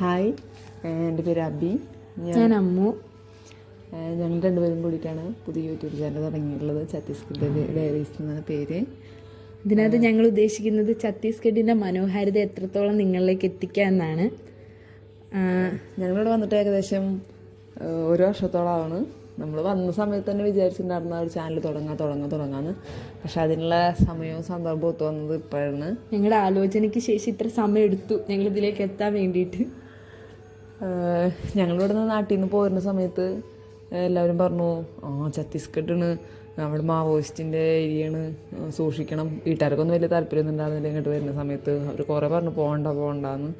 Hi. എന്റെ പേര് അബി. ഞാൻ അമ്മു. ഞങ്ങൾ രണ്ടുപേരും കൂടിയിട്ടാണ് പുതിയ യൂട്യൂബ് ചാനൽ തുടങ്ങിയിട്ടുള്ളത് ഛത്തീസ്ഗഡ് ഡയറീസ് എന്നാണ് പേര്. ഇതിനകത്ത് ഞങ്ങൾ ഉദ്ദേശിക്കുന്നത് ഛത്തീസ്ഗഡിന്റെ മനോഹാരിത എത്രത്തോളം നിങ്ങളിലേക്ക് എത്തിക്കുക എന്നാണ്. ഞങ്ങളിവിടെ വന്നിട്ട് ഏകദേശം ഒരു വർഷത്തോളമാണ്. നമ്മൾ വന്ന സമയത്ത് തന്നെ വിചാരിച്ചിട്ടുണ്ടായിരുന്ന ഒരു ചാനൽ തുടങ്ങാ തുടങ്ങാ തുടങ്ങാന്ന്. പക്ഷെ അതിനുള്ള സമയവും സന്ദർഭവും ഒത്തു വന്നത് ഇപ്പോഴാണ്. ഞങ്ങളുടെ ആലോചനയ്ക്ക് ശേഷം ഇത്ര സമയം എടുത്തു ഞങ്ങൾ ഇതിലേക്ക് എത്താൻ വേണ്ടിയിട്ട്. ഞങ്ങളിവിടെ നിന്ന് നാട്ടിൽ നിന്ന് പോരുന്ന സമയത്ത് എല്ലാവരും പറഞ്ഞു ആ ഛത്തീസ്ഗഡാണ് അവിടെ മാവോയിസ്റ്റിന്റെ ഏരിയയാണ് സൂക്ഷിക്കണം. വീട്ടുകാർക്കൊന്നും വലിയ താല്പര്യമൊന്നും ഉണ്ടായിരുന്നില്ല ഇങ്ങോട്ട് വരുന്ന സമയത്ത്. അവർ കുറേ പറഞ്ഞു പോകണ്ട പോകണ്ടെന്ന്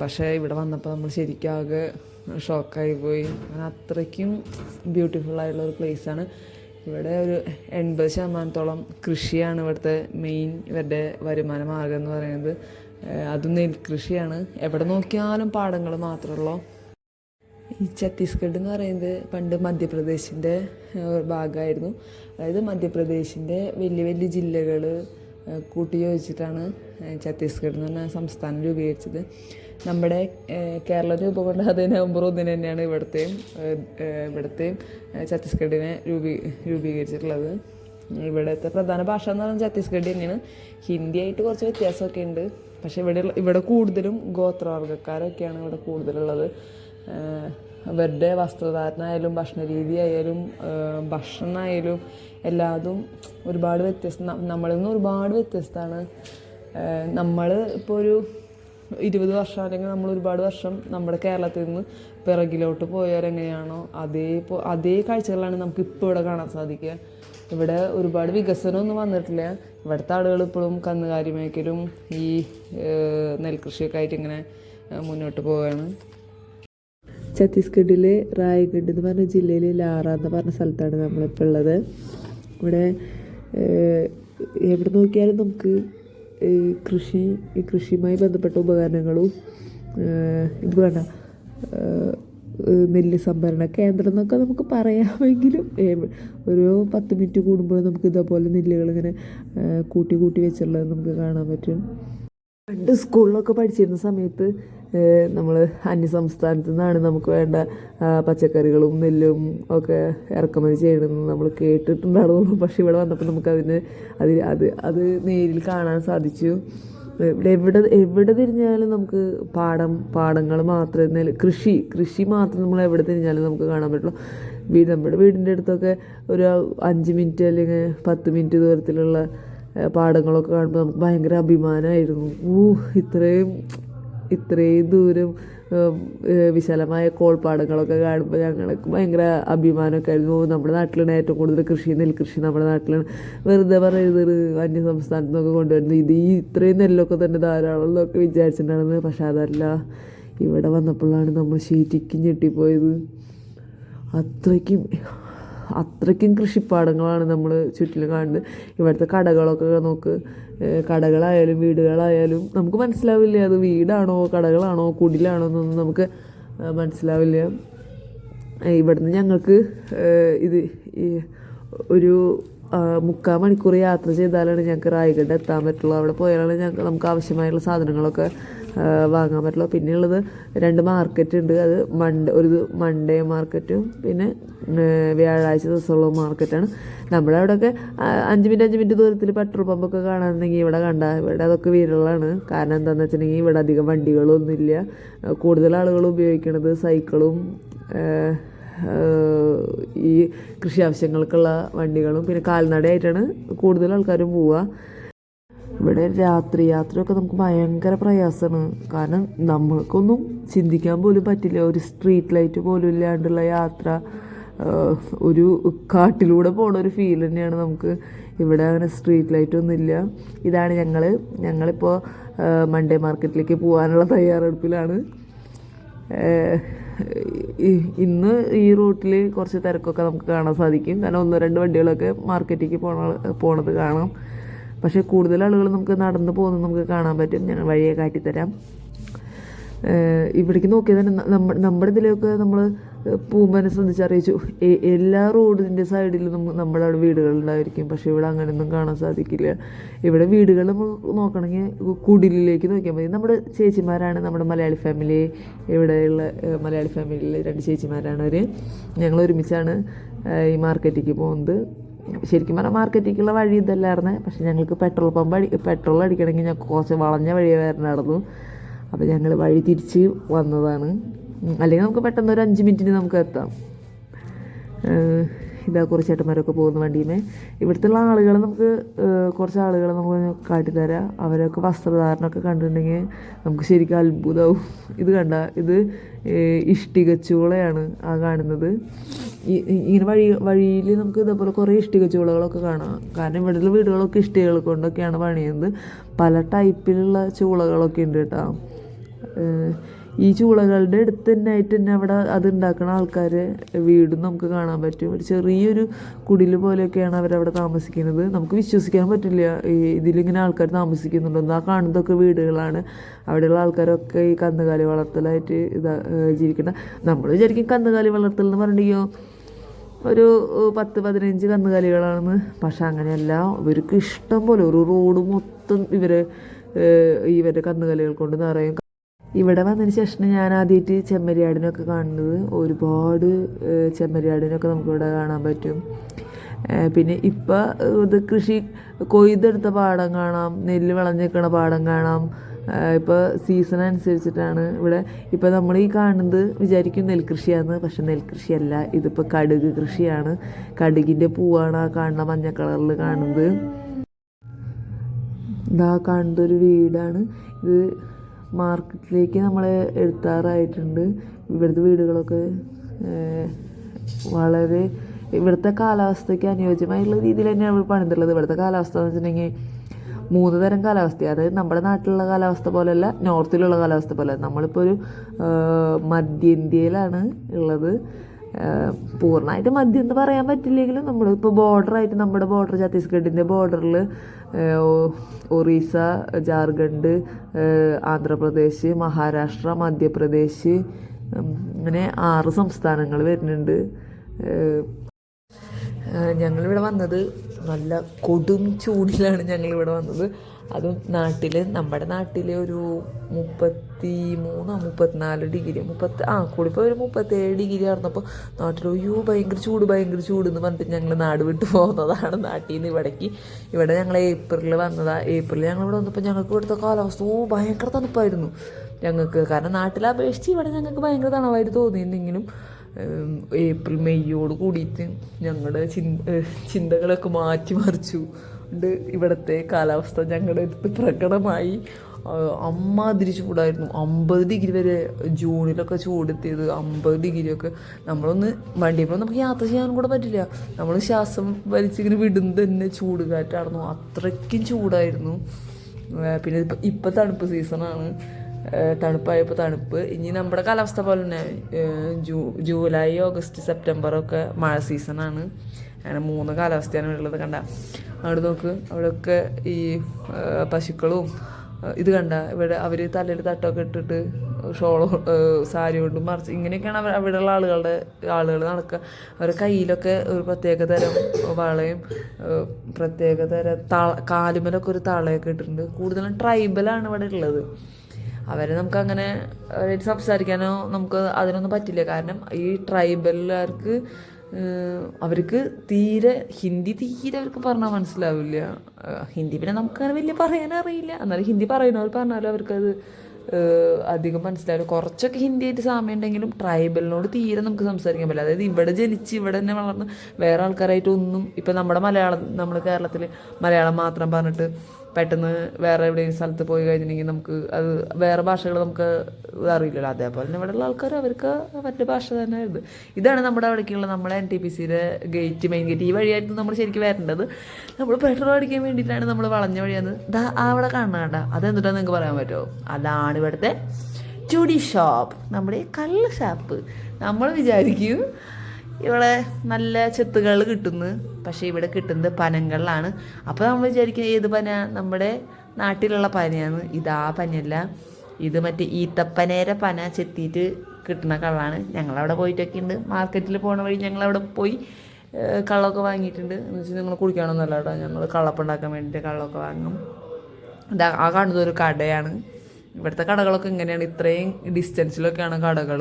പക്ഷേ ഇവിടെ വന്നപ്പോൾ നമ്മൾ ശരിക്കും ആകെ ഷോക്കായി പോയി. അങ്ങനെ അത്രയ്ക്കും ബ്യൂട്ടിഫുൾ ആയിട്ടുള്ള ഒരു പ്ലേസാണ്. ഇവിടെ ഒരു എൺപത് ശതമാനത്തോളം കൃഷിയാണ് ഇവിടുത്തെ മെയിൻ ഇവരുടെ വരുമാന മാർഗം എന്ന് പറയുന്നത്. അത് നെൽകൃഷിയാണ് എവിടെ നോക്കിയാലും പാടങ്ങൾ മാത്രമുള്ളൂ ഈ ഛത്തീസ്ഗഡ് എന്ന് പറയുന്നത് പണ്ട് മധ്യപ്രദേശിന്റെ ഭാഗമായിരുന്നു. അതായത് മധ്യപ്രദേശിന്റെ വലിയ വലിയ ജില്ലകൾ കൂട്ടി യോജിച്ചിട്ടാണ് ഛത്തീസ്ഗഡ് എന്ന് പറഞ്ഞ സംസ്ഥാനം രൂപീകരിച്ചത്. നമ്മുടെ കേരള കേരളം രൂപം അതേ നവംബർ ഒന്നിന് തന്നെയാണ് ഇവിടുത്തെയും ഇവിടുത്തെയും ഛത്തീസ്ഗഡിനെ രൂപീ രൂപീകരിച്ചിട്ടുള്ളത്. ഇവിടുത്തെ പ്രധാന ഭാഷ എന്ന് പറഞ്ഞാൽ ഛത്തീസ്ഗഡ് തന്നെയാണ്. ഹിന്ദി ആയിട്ട് കുറച്ച് വ്യത്യാസമൊക്കെ ഉണ്ട്. പക്ഷേ ഇവിടെ ഇവിടെ കൂടുതലും ഗോത്രവർഗക്കാരൊക്കെയാണ് ഇവിടെ കൂടുതലുള്ളത്. അവരുടെ വസ്ത്രധാരണമായാലും ഭക്ഷണ രീതി ആയാലും ഏഹ് ഭക്ഷണമായാലും എല്ലാതും ഒരുപാട് വ്യത്യസ്ത നമ്മളിൽ നിന്ന് ഒരുപാട് വ്യത്യസ്തമാണ്. നമ്മൾ ഇപ്പോൾ ഒരു ഇരുപത് വർഷം അല്ലെങ്കിൽ നമ്മൾ ഒരുപാട് വർഷം നമ്മുടെ കേരളത്തിൽ നിന്ന് പിറകിലോട്ട് പോയവരെങ്ങനെയാണോ അതേ അതേ കാഴ്ചകളാണ് നമുക്ക് ഇപ്പോൾ ഇവിടെ കാണാൻ സാധിക്കുക. ഇവിടെ ഒരുപാട് വികസനമൊന്നും വന്നിട്ടില്ല. ഇവിടുത്തെ ആളുകൾ ഇപ്പോഴും കന്നുകാലി മേക്കലും ഈ നെൽകൃഷിയൊക്കെ ആയിട്ട് ഇങ്ങനെ മുന്നോട്ട് പോവുകയാണ്. ഛത്തീസ്ഗഡിലെ റായ്ഗഡ് എന്ന് പറഞ്ഞ ജില്ലയിലെ ലാറ എന്ന് പറഞ്ഞ സ്ഥലത്താണ് നമ്മളിപ്പോൾ ഉള്ളത്. ഇവിടെ എവിടെ നോക്കിയാലും നമുക്ക് കൃഷി കൃഷിയുമായി ബന്ധപ്പെട്ട ഉപകരണങ്ങളും ഇത് വേണ്ട നെല്ല് സംഭരണ കേന്ദ്രം എന്നൊക്കെ നമുക്ക് പറയാമെങ്കിലും ഒരു പത്ത് മിനിറ്റ് കൂടുമ്പോൾ നമുക്ക് ഇതേപോലെ നെല്ലുകൾ ഇങ്ങനെ കൂട്ടി കൂട്ടി വെച്ചുള്ളത് നമുക്ക് കാണാൻ പറ്റും. പണ്ട് സ്കൂളിലൊക്കെ പഠിച്ചിരുന്ന സമയത്ത് നമ്മൾ അന്യസംസ്ഥാനത്തു നിന്നാണ് നമുക്ക് വേണ്ട പച്ചക്കറികളും നെല്ലും ഒക്കെ ഇറക്കുമതി ചെയ്യണമെന്ന് നമ്മൾ കേട്ടിട്ടുണ്ടാകുള്ളൂ പക്ഷെ ഇവിടെ വന്നപ്പോൾ നമുക്കതിന് അതിൽ അത് അത് നേരിൽ കാണാൻ സാധിച്ചു. എവിടെ എവിടെ തിരിഞ്ഞാലും നമുക്ക് പാടം പാടങ്ങൾ മാത്രമേ കൃഷി കൃഷി മാത്രം നമ്മൾ എവിടെ തിരിഞ്ഞാലും നമുക്ക് കാണാൻ പറ്റുള്ളൂ. വീട് നമ്മുടെ വീടിന്റെ അടുത്തൊക്കെ ഒരു അഞ്ച് മിനിറ്റ് അല്ലെങ്കിൽ പത്ത് മിനിറ്റ് ദൂരത്തിലുള്ള പാടങ്ങളൊക്കെ കാണുമ്പോൾ നമുക്ക് ഭയങ്കര അഭിമാനമായിരുന്നു. ഊ ഇത്രയും ഇത്രയും ദൂരം വിശാലമായ കോൾപ്പാടങ്ങളൊക്കെ കാണുമ്പോൾ ഞങ്ങൾക്ക് ഭയങ്കര അഭിമാനമൊക്കെ ആയിരുന്നു. നമ്മുടെ നാട്ടിലാണ് ഏറ്റവും കൂടുതൽ കൃഷി നെൽകൃഷി നമ്മുടെ നാട്ടിലാണ്. വെറുതെ പറയരുത് ഇത് അന്യ സംസ്ഥാനത്തു നിന്നൊക്കെ കൊണ്ടുവരുന്നത്. ഇത് ഈ ഇത്രയും നെല്ലൊക്കെ തന്നെ ധാരാളം എന്നൊക്കെ വിചാരിച്ചിട്ടുണ്ടായിരുന്നത്. പക്ഷെ അതല്ല. ഇവിടെ വന്നപ്പോഴാണ് നമ്മൾ ശരിക്കും ഞെട്ടിപ്പോയത്. അത്രയ്ക്കും അത്രയ്ക്കും കൃഷിപ്പാടങ്ങളാണ് നമ്മൾ ചുറ്റിലും കാണുന്നത്. ഇവിടുത്തെ കടകളൊക്കെ നോക്ക്. കടകളായാലും വീടുകളായാലും നമുക്ക് മനസ്സിലാവില്ല അത് വീടാണോ കടകളാണോ കുടിലാണോ എന്നൊന്നും നമുക്ക് മനസ്സിലാവില്ല. ഇവിടുന്ന് ഞങ്ങൾക്ക് ഇത് ഒരു മുക്കാൽ മണിക്കൂർ യാത്ര ചെയ്താലാണ് ഞങ്ങൾക്ക് റായ്ഗഡ് എത്താൻ പറ്റുള്ളൂ. അവിടെ പോയാലാണ് ഞങ്ങൾക്ക് നമുക്ക് ആവശ്യമായുള്ള സാധനങ്ങളൊക്കെ വാങ്ങാൻ പറ്റുള്ളൂ പിന്നെയുള്ളത് രണ്ട് മാർക്കറ്റ് ഉണ്ട്. അത് മൺഡേ ഒരു മൺഡേ മാർക്കറ്റും പിന്നെ വ്യാഴാഴ്ച ദിവസമുള്ള മാർക്കറ്റാണ് നമ്മുടെ അവിടെയൊക്കെ അഞ്ച് മിനിറ്റ് അഞ്ച് മിനിറ്റ് ദൂരത്തിൽ പെട്രോൾ പമ്പൊക്കെ കാണാനുണ്ടെങ്കിൽ ഇവിടെ കണ്ട ഇവിടെ അതൊക്കെ വിരളാണ് കാരണം എന്താണെന്ന് വെച്ചിട്ടുണ്ടെങ്കിൽ ഇവിടെ അധികം വണ്ടികളൊന്നുമില്ല കൂടുതൽ ആളുകൾ ഉപയോഗിക്കുന്നത് സൈക്കിളും ഈ കൃഷി ആവശ്യങ്ങൾക്കുള്ള വണ്ടികളും. പിന്നെ കാൽനടയായിട്ടാണ് കൂടുതൽ ആൾക്കാരും പോവുക. ഇവിടെ രാത്രി യാത്രയൊക്കെ നമുക്ക് ഭയങ്കര പ്രയാസമാണ്. കാരണം നമ്മൾക്കൊന്നും ചിന്തിക്കാൻ പോലും പറ്റില്ല. ഒരു സ്ട്രീറ്റ് ലൈറ്റ് പോലും ഇല്ലാണ്ടുള്ള യാത്ര ഒരു കാട്ടിലൂടെ പോണ ഒരു ഫീൽ തന്നെയാണ് നമുക്ക്. ഇവിടെ അങ്ങനെ സ്ട്രീറ്റ് ലൈറ്റ് ഒന്നും ഇല്ല ഇതാണ് ഞങ്ങൾ ഞങ്ങളിപ്പോൾ മൺഡേ മാർക്കറ്റിലേക്ക് പോകാനുള്ള തയ്യാറെടുപ്പിലാണ്. ഇന്ന് ഈ റൂട്ടിൽ കുറച്ച് തിരക്കൊക്കെ നമുക്ക് കാണാൻ സാധിക്കും. കാരണം ഒന്നോ രണ്ട് വണ്ടികളൊക്കെ മാർക്കറ്റിലേക്ക് പോണ പോണത് കാണാം. പക്ഷേ കൂടുതൽ ആളുകൾ നമുക്ക് നടന്നു പോകുന്നത് നമുക്ക് കാണാൻ പറ്റും. ഞാൻ വഴിയെ കാട്ടിത്തരാം ഇവിടേക്ക് നോക്കിയാൽ തന്നെ നമ്മുടെ നമ്മുടെ ഇതിലൊക്കെ നമ്മൾ പൂമ്പനെ ശ്രദ്ധിച്ചറിയിച്ചു എല്ലാ റോഡിന്റെ സൈഡിലും നമ്മൾ നമ്മുടെ അവിടെ വീടുകളുണ്ടായിരിക്കും പക്ഷേ ഇവിടെ അങ്ങനെയൊന്നും കാണാൻ സാധിക്കില്ല. ഇവിടെ വീടുകൾ നമ്മൾ നോക്കണമെങ്കിൽ കുടിലിലേക്ക് നോക്കിയാൽ മതി. നമ്മുടെ ചേച്ചിമാരാണ് നമ്മുടെ മലയാളി ഫാമിലി. ഇവിടെയുള്ള മലയാളി ഫാമിലിയിലെ രണ്ട് ചേച്ചിമാരാണ് അവർ ഞങ്ങൾ ഒരുമിച്ചാണ് ഈ മാർക്കറ്റിലേക്ക് പോകുന്നത്. ശരിക്കും പറഞ്ഞാൽ മാർക്കറ്റിലേക്കുള്ള വഴി ഇതല്ലായിരുന്നു. പക്ഷെ ഞങ്ങൾക്ക് പെട്രോൾ പമ്പ് അടി പെട്രോൾ അടിക്കണമെങ്കിൽ ഞങ്ങൾക്ക് കുറച്ച് വളഞ്ഞ വഴിയെ വരണമായിരുന്നു അപ്പോൾ ഞങ്ങൾ വഴി തിരിച്ച് വന്നതാണ്. അല്ലെങ്കിൽ നമുക്ക് പെട്ടെന്ന് ഒരു അഞ്ച് മിനിറ്റിന് നമുക്ക് എത്താം. ഇതാ കുറച്ച് ചേട്ടന്മാരൊക്കെ പോകുന്ന വണ്ടിയുമേ. ഇവിടുത്തെ ആളുകൾ നമുക്ക് കുറച്ച് ആളുകൾ നമുക്ക് കാട്ടിത്തരാം. അവരൊക്കെ വസ്ത്രധാരണമൊക്കെ കണ്ടിട്ടുണ്ടെങ്കിൽ നമുക്ക് ശരിക്കും അത്ഭുതമാവും ഇത് കണ്ട ഇത് ഇഷ്ടികച്ചൂളയാണ് ആ കാണുന്നത്. ഈ- ഇങ്ങനെ വഴി വഴിയിൽ നമുക്ക് ഇതേപോലെ കുറേ ഇഷ്ടിക ചൂളകളൊക്കെ കാണാം. കാരണം ഇവിടെയുള്ള വീടുകളൊക്കെ ഇഷ്ടികകൾ കൊണ്ടൊക്കെയാണ് പണിയുന്നത്. പല ടൈപ്പിലുള്ള ചൂളകളൊക്കെ ഉണ്ട് കേട്ടോ. ഈ ചൂളകളുടെ അടുത്ത് തന്നെ ആയിട്ട് തന്നെ അവിടെ അത് ഉണ്ടാക്കുന്ന ആൾക്കാർ വീടും നമുക്ക് കാണാൻ പറ്റും. ഒരു ചെറിയൊരു കുടിൽ പോലെയൊക്കെയാണ് അവരവിടെ താമസിക്കുന്നത്. നമുക്ക് വിശ്വസിക്കാൻ പറ്റില്ല. ഈ ഇതിലിങ്ങനെ ആൾക്കാർ താമസിക്കുന്നുണ്ടോ. ആ കാണുന്നതൊക്കെ വീടുകളാണ്. അവിടെയുള്ള ആൾക്കാരൊക്കെ ഈ കന്നുകാലി വളർത്തലായിട്ട് ഇതാ ജീവിക്കുന്ന. നമ്മൾ വിചാരിക്കും കന്നുകാലി വളർത്തൽ എന്ന് പറഞ്ഞിട്ടുണ്ടെങ്കിൽ ഒരു പത്ത് പതിനഞ്ച് കന്നുകാലികളാണെന്ന്. പക്ഷെ അങ്ങനെയല്ല. ഇവർക്ക് ഇഷ്ടം പോലെ ഒരു റോഡ് മൊത്തം ഏഹ്, ഇവരുടെ കന്നുകാലികൾ കൊണ്ട് നിറയും. ഇവിടെ വന്നതിന് ശേഷം ഞാൻ ആദ്യമായിട്ട് ചെമ്മരിയാടിനൊക്കെ കാണുന്നത്. ഒരുപാട് ചെമ്മരിയാടിനൊക്കെ നമുക്കിവിടെ കാണാൻ പറ്റും. പിന്നെ ഇപ്പം ഇത് കൃഷി കൊയ്തെടുത്ത പാടം കാണാം. നെല്ല് വിളഞ്ഞേക്കണ പാടം കാണാം. ഇപ്പോൾ സീസൺ അനുസരിച്ചിട്ടാണ് ഇവിടെ ഇപ്പോൾ നമ്മൾ ഈ കാണുന്നത് വിചാരിക്കും നെൽകൃഷിയാണ് പക്ഷെ നെൽകൃഷിയല്ല. ഇതിപ്പോൾ കടുക് കൃഷിയാണ്. കടുകിന്റെ പൂവാണ് ആ കാണുന്ന മഞ്ഞ കളറിൽ കാണുന്നത്. ഇതാ കാണുന്ന ഒരു വീടാണ്. ഇത് മാർക്കറ്റിലേക്ക് നമ്മൾ എടുത്താറായിട്ടുണ്ട്. ഇവിടുത്തെ വീടുകളൊക്കെ വളരെ ഇവിടുത്തെ കാലാവസ്ഥയ്ക്ക് അനുയോജ്യമായിട്ടുള്ള രീതിയിൽ തന്നെയാണ് പണിതുള്ളത് ഇവിടുത്തെ കാലാവസ്ഥ എന്ന് വെച്ചിട്ടുണ്ടെങ്കിൽ മൂന്ന് തരം കാലാവസ്ഥ. അതായത് നമ്മുടെ നാട്ടിലുള്ള കാലാവസ്ഥ പോലെയല്ല നോർത്തിലുള്ള കാലാവസ്ഥ പോലെ. നമ്മളിപ്പോൾ ഒരു മധ്യേന്ത്യയിലാണ് ഉള്ളത്. പൂർണമായിട്ട് മദ്യം എന്ന് പറയാൻ പറ്റില്ലെങ്കിലും നമ്മളിപ്പോൾ ബോർഡറായിട്ട് നമ്മുടെ ബോർഡർ ഛത്തീസ്ഗഡിന്റെ ബോർഡറിൽ ഒറീസ ജാർഖണ്ഡ് ആന്ധ്രാപ്രദേശ് മഹാരാഷ്ട്ര മധ്യപ്രദേശ് അങ്ങനെ ആറ് സംസ്ഥാനങ്ങൾ വരുന്നുണ്ട്. ഞങ്ങളിവിടെ വന്നത് നല്ല കൊടും ചൂടിലാണ് ഞങ്ങളിവിടെ വന്നത്. അതും നാട്ടിൽ നമ്മുടെ നാട്ടിലെ ഒരു മുപ്പത്തി മൂന്നോ മുപ്പത്തിനാല് ഡിഗ്രി മുപ്പത്തി ആ കൂടിപ്പോൾ ഒരു മുപ്പത്തേഴ് ഡിഗ്രി ആയിരുന്നപ്പോൾ നാട്ടിൽ അയ്യോ ഭയങ്കര ചൂട് ഭയങ്കര ചൂട് എന്ന് പറഞ്ഞിട്ട് ഞങ്ങൾ നാട് വിട്ടു പോകുന്നതാണ് നാട്ടിൽ നിന്ന് ഇവിടേക്ക്. ഇവിടെ ഞങ്ങൾ ഏപ്രിലിൽ വന്നതാണ് ഏപ്രിലിൽ ഞങ്ങൾ ഇവിടെ വന്നപ്പോൾ ഞങ്ങൾക്ക് ഇവിടുത്തെ കാലാവസ്ഥ ഓ ഭയങ്കര തണുപ്പായിരുന്നു ഞങ്ങൾക്ക്. കാരണം നാട്ടിലെ അപേക്ഷിച്ച് ഇവിടെ ഞങ്ങൾക്ക് ഭയങ്കര തണുപ്പായിട്ട് തോന്നിയിട്ടുണ്ടെങ്കിലും ഉം, ഏപ്രിൽ മെയ്യോട് കൂടിയിട്ട് ഞങ്ങളുടെ ചിന്തകളൊക്കെ മാറ്റി മറിച്ചു. ണ്ട് ഇവിടുത്തെ കാലാവസ്ഥ ഞങ്ങളുടെ അടുത്ത് പ്രകടമായി. അമ്മ അമ്മാതിരി ചൂടായിരുന്നു. അമ്പത് ഡിഗ്രി വരെ ജൂണിലൊക്കെ ചൂടെത്തിയത്. അമ്പത് ഡിഗ്രിയൊക്കെ നമ്മളൊന്ന് വണ്ടിയപ്പോൾ നമുക്ക് യാത്ര ചെയ്യാനും കൂടെ പറ്റില്ല. നമ്മൾ ശ്വാസം വലിച്ചിങ്ങനെ വിടുന്ന തന്നെ ചൂട് കാറ്റായിരുന്നു അത്രയ്ക്കും ചൂടായിരുന്നു. പിന്നെ ഇപ്പം ഇപ്പം തണുപ്പ് സീസണാണ്. തണുപ്പായപ്പോൾ തണുപ്പ്. ഇനി നമ്മുടെ കാലാവസ്ഥ പോലെ തന്നെ ജൂ ജൂലൈ ഓഗസ്റ്റ് സെപ്റ്റംബർ ഒക്കെ മഴ സീസണാണ് അങ്ങനെ മൂന്ന് കാലാവസ്ഥയാണ് ഉള്ളത് കണ്ട. അവിടെ നോക്ക്. അവിടെയൊക്കെ ഈ പശുക്കളും ഇത് കണ്ട. ഇവിടെ അവർ തലയിൽ തട്ടൊക്കെ ഇട്ടിട്ട് ഷോളോ സാരി കൊണ്ടും മറിച്ച് ഇങ്ങനെയൊക്കെയാണ് അവർ അവിടെയുള്ള ആളുകളുടെ ആളുകൾ നടക്കുക അവരുടെ കയ്യിലൊക്കെ ഒരു പ്രത്യേക തരം വളയും പ്രത്യേക തരം താ കാലുമലൊക്കെ ഒരു താളയൊക്കെ ഇട്ടിട്ടുണ്ട്. കൂടുതലും ട്രൈബലാണ് ഇവിടെ ഉള്ളത്. അവരെ നമുക്ക് അങ്ങനെ അവരായിട്ട് സംസാരിക്കാനോ നമുക്ക് അതിനൊന്നും പറ്റില്ല. കാരണം ഈ ട്രൈബലുകാർക്ക് അവർക്ക് തീരെ ഹിന്ദി തീരെ അവർക്ക് പറഞ്ഞാൽ മനസ്സിലാവില്ല. ഹിന്ദി പിന്നെ നമുക്കങ്ങനെ വലിയ പറയാനറിയില്ല. എന്നാലും ഹിന്ദി പറയുന്നവർ പറഞ്ഞാലും അവർക്കത് അധികം മനസ്സിലാവില്ല. കുറച്ചൊക്കെ ഹിന്ദിയായിട്ട് സാമ്യം ഉണ്ടെങ്കിലും ട്രൈബലിനോട് തീരെ നമുക്ക് സംസാരിക്കാൻ പറ്റില്ല. അതായത് ഇവിടെ ജനിച്ച് ഇവിടെ തന്നെ വളർന്ന് വേറെ ആൾക്കാരായിട്ടൊന്നും ഇപ്പം നമ്മുടെ മലയാളം നമ്മൾ കേരളത്തിൽ മലയാളം മാത്രം പറഞ്ഞിട്ട് പെട്ടെന്ന് വേറെ എവിടെയെങ്കിലും സ്ഥലത്ത് പോയി കഴിഞ്ഞിട്ടുണ്ടെങ്കിൽ നമുക്ക് അത് വേറെ ഭാഷകൾ നമുക്ക് അറിയില്ലല്ലോ. അതേപോലെ തന്നെ ഇവിടെയുള്ള ആൾക്കാർ അവർക്ക് അവരുടെ ഭാഷ തന്നെ ഇത്. ഇതാണ് നമ്മുടെ അവിടേക്കുള്ള നമ്മുടെ എൻ ടി പി സിയുടെ ഗേറ്റ് മെയിൻ ഗേറ്റ് ഈ വഴിയായിരുന്നു നമ്മൾ ശരിക്കും വരേണ്ടത്. നമ്മൾ പെട്രോൾ അടിക്കാൻ വേണ്ടിയിട്ടാണ് നമ്മൾ വളഞ്ഞ വഴിയാണ്. ദാ അവിടെ കാണുന്ന കണ്ട. അതെന്തിട്ടാന്ന് നിങ്ങൾക്ക് പറയാൻ പറ്റുമോ? അതാണ് ഇവിടുത്തെ ചുടി ഷോപ്പ് നമ്മുടെ കള്ള് ഷാപ്പ് നമ്മൾ വിചാരിക്കും ഇവിടെ നല്ല ചെത്തുകൾ കിട്ടുന്നു. പക്ഷേ ഇവിടെ കിട്ടുന്നത് പനങ്ങളിലാണ് അപ്പോൾ നമ്മൾ വിചാരിക്കുന്നത് ഏത് പന? നമ്മുടെ നാട്ടിലുള്ള പനയാണ്. ഇതാ പനയല്ല. ഇത് മറ്റേ ഈത്തപ്പനേരെ പന ചെത്തിയിട്ട് കിട്ടുന്ന കള്ളാണ്. ഞങ്ങളവിടെ പോയിട്ടൊക്കെ ഉണ്ട് മാർക്കറ്റിൽ പോണ വഴി ഞങ്ങളവിടെ പോയി കള്ളമൊക്കെ വാങ്ങിയിട്ടുണ്ട്. എന്ന് വെച്ചാൽ നിങ്ങൾ കുടിക്കണമെന്നല്ല കേട്ടോ. ഞങ്ങൾ കള്ളപ്പം ഉണ്ടാക്കാൻ വേണ്ടിയിട്ട് കള്ളമൊക്കെ വാങ്ങും. ഇതാ ആ കാണുന്നത് ഒരു കടയാണ്. ഇവിടുത്തെ കടകളൊക്കെ ഇങ്ങനെയാണ്. ഇത്രയും ഡിസ്റ്റൻസിലൊക്കെയാണ് കടകൾ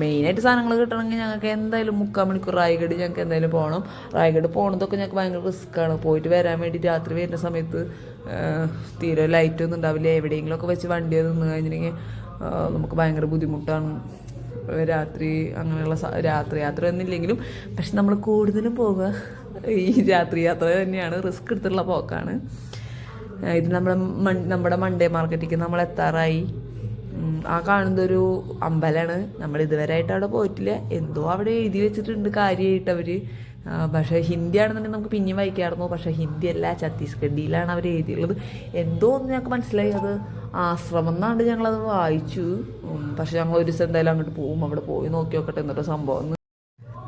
മെയിനായിട്ട് സാധനങ്ങൾ കിട്ടണമെങ്കിൽ ഞങ്ങൾക്ക് എന്തായാലും മുക്കാൽ മണിക്കൂർ റായ്ഗഡ് ഞങ്ങൾക്ക് എന്തായാലും പോകണം. റായ്ഗഡ് പോണതൊക്കെ ഞങ്ങൾക്ക് ഭയങ്കര റിസ്ക്കാണ് പോയിട്ട് വരാൻ വേണ്ടി രാത്രി വരുന്ന സമയത്ത് തീരെ ലൈറ്റൊന്നും ഉണ്ടാവില്ല. എവിടെയെങ്കിലുമൊക്കെ വെച്ച് വണ്ടി നിന്ന് കഴിഞ്ഞിട്ടുണ്ടെങ്കിൽ നമുക്ക് ഭയങ്കര ബുദ്ധിമുട്ടാണ്. രാത്രി അങ്ങനെയുള്ള രാത്രി യാത്ര ഒന്നുമില്ലെങ്കിലും പക്ഷെ നമ്മൾ കൂടുതലും പോവുക ഈ രാത്രി യാത്ര തന്നെയാണ്. റിസ്ക് എടുത്തിട്ടുള്ള പോക്കാണ്. ഇത് നമ്മുടെ നമ്മുടെ മൺഡേ മാർക്കറ്റിലേക്ക് നമ്മൾ എത്താറായി. ആ കാണുന്ന ഒരു അമ്പലമാണ് നമ്മൾ ഇതുവരെ ആയിട്ട് അവിടെ പോയിട്ടില്ല. എന്തോ അവിടെ എഴുതി വെച്ചിട്ടുണ്ട് കാര്യമായിട്ട് അവർ പക്ഷേ ഹിന്ദി ആണെന്നുണ്ടെങ്കിൽ നമുക്ക് പിന്നെയും വായിക്കാമായിരുന്നു. പക്ഷേ ഹിന്ദി അല്ല ഛത്തീസ്ഗഡിയിലാണ് അവർ എഴുതിയുള്ളത്. എന്തോ ഒന്ന് ഞങ്ങൾക്ക് മനസ്സിലായി. അത് ആശ്രമം എന്നാണ്ട് ഞങ്ങളത് വായിച്ചു. പക്ഷെ ഞങ്ങൾ ഒരു ദിവസം എന്തായാലും അങ്ങോട്ട് പോകും അവിടെ പോയി നോക്കി നോക്കട്ടെ എന്നിട്ട് സംഭവം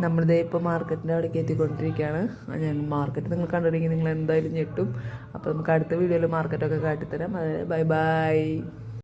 നമ്മളിതേ ഇപ്പോൾ മാർക്കറ്റിന്റെ അവിടേക്ക് എത്തിക്കൊണ്ടിരിക്കുകയാണ് ഞാൻ മാർക്കറ്റ് നിങ്ങൾ കണ്ടിട്ടുണ്ടെങ്കിൽ നിങ്ങൾ എന്തായാലും ഞെട്ടും. അപ്പോൾ നമുക്ക് അടുത്ത വീഡിയോയിൽ മാർക്കറ്റൊക്കെ കാട്ടിത്തരാം. Bye bye.